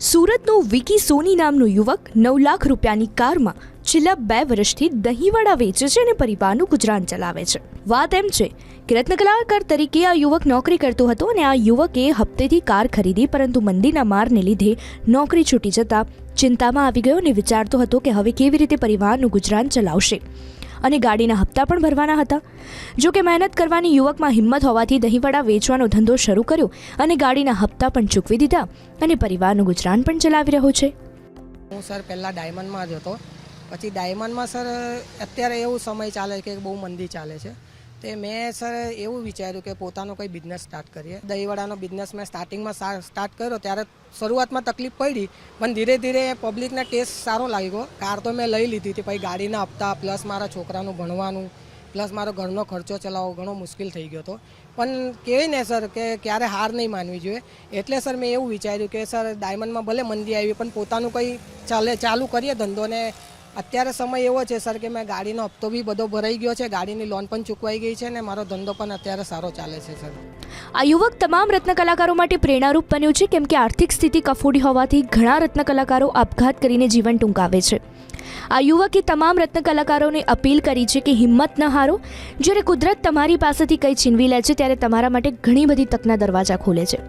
સુરતનો વિકી સોની નામનો યુવક નવ લાખ રૂપિયાની કારમાં છેલ્લા બે વર્ષથી દહીંવડા વેચે છે અને પરિવારનું ગુજરાન ચલાવે છે. વાત એમ છે કે રત્નકલાકાર તરીકે આ યુવક નોકરી કરતો હતો અને આ યુવકે હપ્તેથી કાર ખરીદી પરંતુ મંદીના મારને લીધે નોકરી છૂટી જતા ચિંતામાં આવી ગયો અને વિચારતો હતો કે હવે કેવી રીતે પરિવારનું ગુજરાન ચલાવશે. અને ગાડીના હપ્તા પણ ભરવાના હતા. જો કે મહેનત કરવાની યુવકમાં હિંમત હોવાથી દહીંવડા વેચવાનો ધંધો શરૂ કર્યો અને ગાડીના હપ્તા પણ ચૂકવી દીધા અને પરિવારનું ગુજરાન પણ ચલાવી રહ્યો છે. હું સર પહેલાં ડાયમંડમાં જ હતો. પછી ડાયમંડમાં સર અત્યારે એવું સમય ચાલે કે બહુ મંદી ચાલે છે. તે મેં સર એવું વિચાર્યું કે પોતાનો કોઈ બિઝનેસ સ્ટાર્ટ કરીએ. દહીંવડાનો બિઝનેસ મેં સ્ટાર્ટિંગમાં સ્ટાર્ટ કર્યો, ત્યારે શરૂઆતમાં તકલીફ પડી, પણ ધીરે ધીરે પબ્લિકને ટેસ્ટ સારો લાગ્યો. કાર તો મેં લઈ લીધી હતી, પછી ગાડીના હપ્તા પ્લસ મારા છોકરાનું ભણવાનું પ્લસ મારો ઘરનો ખર્ચો ચલાવવો, ઘણો મુશ્કેલ થઈ ગયો હતો. પણ કહેવાય ને સર કે ક્યારે હાર નહીં માનવી જોઈએ. એટલે સર મેં એવું વિચાર્યું કે સર ડાયમંડમાં ભલે મંદી આવી, પણ પોતાનું કંઈ ચાલે, ચાલુ કરીએ ધંધો ને અત્યારે સમય એવો છે, સર, કે મેં ગાડીનો હપ્તો બી બધો ભરાઈ ગયો છે, ગાડીની લોન પણ ચૂકવાઈ ગઈ છે ને મારો ધંધો પણ અત્યારે સારો ચાલે છે, સર. આ યુવક તમામ રત્ન કલાકારો માટે પ્રેરણારૂપ બન્યો છે, કેમ કે આર્થિક સ્થિતિ કફોડી હોવાથી ઘણા રત્ન કલાકારો આપઘાત કરીને જીવન ટૂંકાવે છે. આ યુવકે તમામ રત્ન કલાકારોને અપીલ કરી છે કે હિંમત ન હારો. જ્યારે કુદરત તમારી પાસેથી કંઈ છીનવી લે છે, ત્યારે તમારા માટે ઘણી બધી તકના દરવાજા ખોલે છે.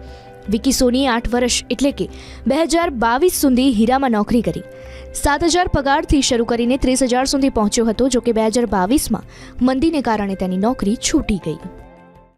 વિકી સોનીએ આઠ વર્ષ એટલે કે બે હજાર બાવીસ સુધી હીરામાં નોકરી કરી. સાત હજાર પગારથી શરૂ કરીને ત્રીસ હજાર સુધી પહોંચ્યો હતો, જોકે બે હજાર બાવીસમાં મંદીને કારણે તેની નોકરી છૂટી ગઈ.